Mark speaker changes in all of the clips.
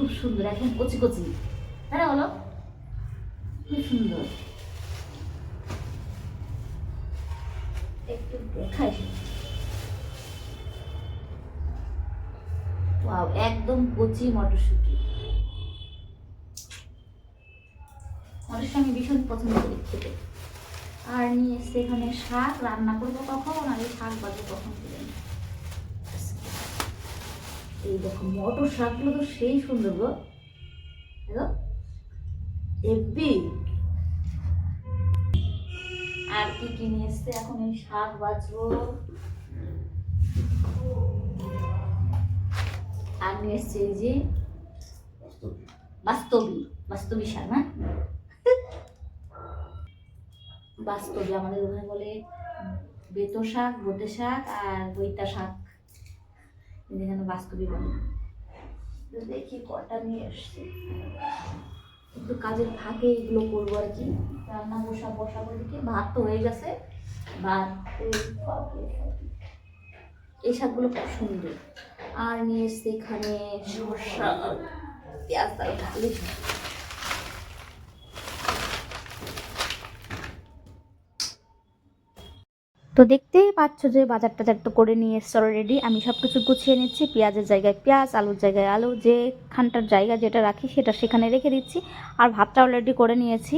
Speaker 1: খুব সুন্দর, একদম কচি কচি। না বলো? খুব সুন্দর। একটু দেখাই। ওয়াও, একদম কচি মটরশুঁটি। মটরশুঁটি আমি ভীষণ পছন্দ করি খেতে। আর নিয়ে এসছে এখানে শাক, রান্না করব কখন? আর এই শাক বাজে কখন করে এই দেখো মটর শাকগুলো তো সেই সুন্দর গো। হেব্বি আর কি কি নিয়ে এসছে? এখন এই শাক বাজবো আর নিয়ে এসছে এই যে বাস্তবী। বাস্তবী শাক না? বাস্তবী আমাদের ওখানে বলে বেতো শাক বোটে শাক আর বইতা শাক। যেখানে বাস্তবী বলে দেখি কটা নিয়ে এসছি। একটু কাজের ফাঁকে এগুলো করব আর কি। রান্না বসা বসা করে কি ভাত তো হয়ে গেছে। ভাত এই। শাকগুলো খুব সুন্দর। আর নিয়ে এসছে এখানে শসা পেঁয়াজ তো দেখতেই পাচ্ছ যে বাজার টাজার তো করে নিয়ে এসছে অলরেডি আমি সব কিছু গুছিয়ে নিচ্ছি, পেঁয়াজের জায়গায় পেঁয়াজ, আলুর জায়গায় আলু, যে খানটার জায়গা যেটা রাখি সেটা সেখানে রেখে দিচ্ছি। আর ভাতটা অলরেডি করে নিয়েছি।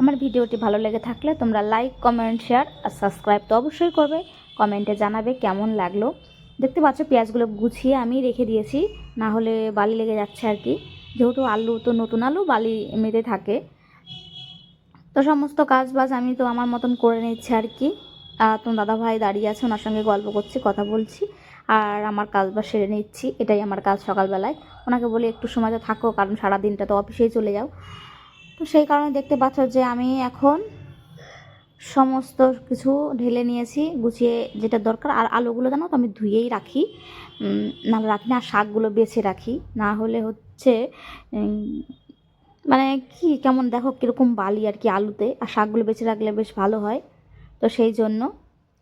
Speaker 1: আমার ভিডিওটি ভালো লেগে থাকলে তোমরা লাইক কমেন্ট শেয়ার আর সাবস্ক্রাইব তো অবশ্যই করবে। কমেন্টে জানাবে কেমন লাগল। দেখতে পাচ্ছ পেঁয়াজগুলো গুছিয়ে আমি রেখে দিয়েছি। না হলে বালি লেগে যাচ্ছে আর কি। যেহেতু আলু তো নতুন আলু, বালি এমনিতে থাকে। তো সমস্ত কাজ বাজ আমি তো আমার মতন করে নিচ্ছি আর কি। তোমার দাদা ভাই দাঁড়িয়ে আছে, ওনার সঙ্গে গল্প করছি, কথা বলছি, আর আমার কাজ বা সেরে নিচ্ছি, এটাই আমার কাজ সকালবেলায়। ওনাকে বলি, একটু সময় তো থাকো, কারণ সারা দিনটা তো অফিসেই চলে যাও। তো সেই কারণে দেখতে পাচ্ছ যে আমি এখন সমস্ত কিছু ঢেলে নিয়েছি, গুছিয়ে যেটা দরকার, আর আলুগুলো জানো তো আমি ধুয়েই রাখি। না রাখি না শাকগুলো বেছে রাখি। না হলে হচ্ছে মানে কি, কেমন দেখো, কীরকম বালি আর কি আলুতে, আর শাকগুলো বেছে রাখলে বেশ ভালো হয়। তো সেই জন্য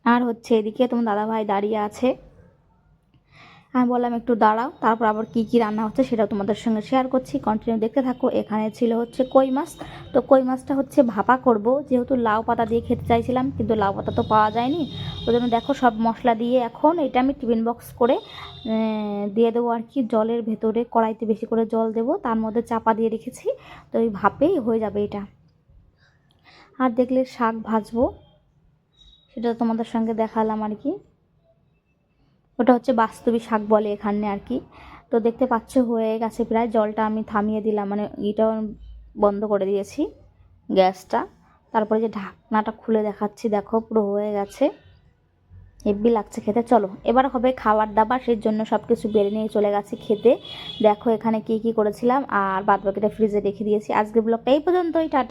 Speaker 1: আর হচ্ছে এদিকে তোমার দাদাভাই দাঁড়িয়ে আছে। আমি বললাম, একটু দাঁড়াও, তারপর আবার কি কি রান্না হচ্ছে সেটাও তোমাদের সঙ্গে শেয়ার করছি। কন্টিনিউ দেখতে থাকো, এখানে ছিল হচ্ছে কই মাছ। তো কই মাছটা হচ্ছে ভাপা করব, যেহেতু লাউ পাতা দিয়ে খেতে চাইছিলাম, কিন্তু লাউ পাতা তো পাওয়া যায়নি। ওই জন্য দেখো সব মশলা দিয়ে এখন এটা আমি টিফিন বক্স করে দিয়ে দেবো আর কি, জলের ভেতরে কড়াইতে বেশি করে জল দেবো, তার মধ্যে চাপা দিয়ে রেখেছি। তো ওই ভাপেই হয়ে যাবে এটা। আর দেখলে শাক ভাজবো। সেটা তোমাদের সঙ্গে দেখালাম আর কি। ওটা হচ্ছে বাস্তবী শাক বলে এখানে আর কি। তো দেখতে পাচ্ছ হয়ে গেছে প্রায়, জলটা আমি থামিয়ে দিলাম মানে ইটাও বন্ধ করে দিয়েছি গ্যাসটা। তারপরে যে ঢাকনাটা খুলে দেখাচ্ছি, দেখো পুরো হয়ে গেছে। হেব্বি লাগছে খেতে। চলো, এবার হবে খাবার দাবার, সেই জন্য সব কিছু বেড়ে নিয়ে চলে গেছে খেতে। দেখো এখানে কি কি করেছিলাম, আর বাদ বাকিটা ফ্রিজে রেখে দিয়েছি। আজকে ব্লগটা এই পর্যন্তই, টাটা।